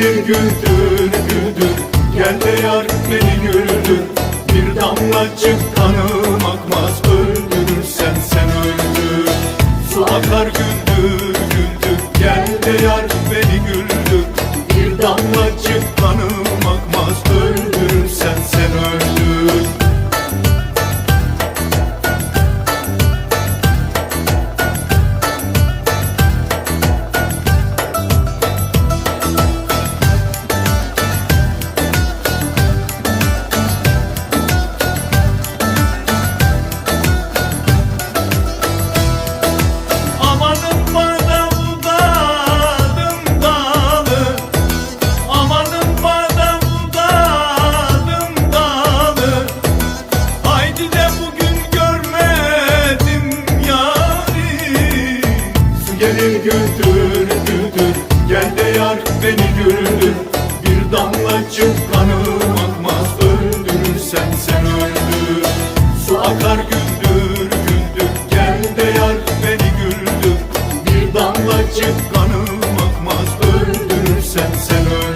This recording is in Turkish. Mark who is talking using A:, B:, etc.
A: güldür güldür Gel de yar beni güldür. Bir damlacık kanım akmaz Öldürürsen sen öldür. Su akar güldür güldür Gel de yar beni güldür. Bir damlacık kanım gelir güldür güldür Gel de yar beni güldür. Bir damlacık kanım akmaz Öldürürsen sen öldür. Su akar güldür güldür. Gel de yar beni güldür. Bir damlacık kanım akmaz Öldürürsen sen